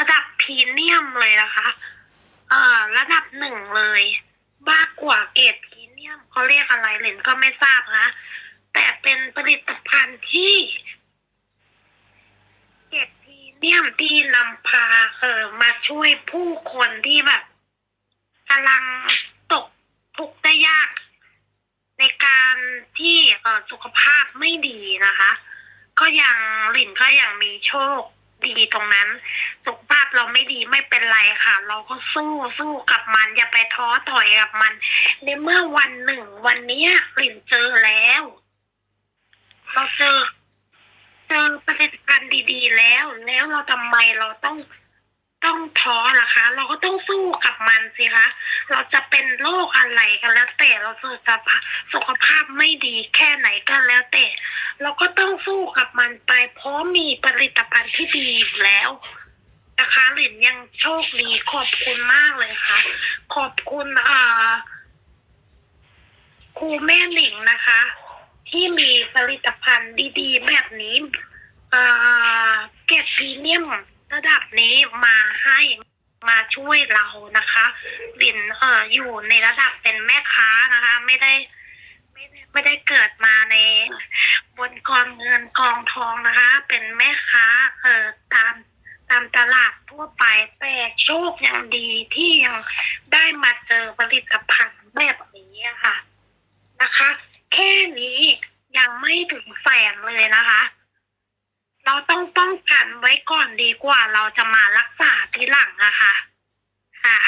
ระดับพรีเมียมเลยนะคะเอ่อระดับหนึ่งเลยมากกว่าเกรดพรีเมียมเขาเรียกอะไรเหรนก็ไม่ทราบนะแต่เป็นผลิตภัณฑ์ที่เกรดพรีเมียมที่นำพาเออมาช่วยผู้คนที่แบบกำลังตกทุกข์ได้ยาก ในการที่เออสุขภาพไม่ดีนะคะ ก็ยังหลินก็ยังมีโชค ดีตรงนั้น สุขภาพเราไม่ดีไม่เป็นไรค่ะ เราก็สู้สู้กับมัน อย่าไปท้อถอยกับมัน ในเมื่อวันหนึ่ง วันนี้กลิ่นเจอแล้ว เราเจอเจอผลิตภัณฑ์ดี ๆ แล้ว แล้วเราทำไมเราต้อง ต้องท้อล่ะคะ เราก็ต้องสู้กับมันสิคะ เราจะเป็นโรคอะไรกันแล้วแต่เราจะสุขภาพไม่ดีแค่ไหนก็แล้วแต่ เราก็ต้องสู้กับมันไป เพราะมีผลิตภัณฑ์ที่ดีอยู่แล้วนะคะหลินยังโชคดีขอบคุณมากเลยค่ะ ขอบคุณอ่าครูแม่หนิงนะคะ ที่มีผลิตภัณฑ์ดีๆ แบบนี้เกรดพรีเมียม ระดับนี้มาให้มาช่วยเรานะคะลินเอ่ออยู่ในระดับเป็นแม่ค้านะคะ ไม่ได้ไม่ได้ไม่ได้เกิดมาในบนกองเงินกองทองนะคะ เป็นแม่ค้าเอ่อตามตามตลาดทั่วไปแต่โชคยังดีที่ยังได้มาเจอผลิตภัณฑ์แบบนี้ค่ะ นะคะ แค่นี้ ก่อนดีกว่าเราจะมารักษาทีหลังนะคะค่ะ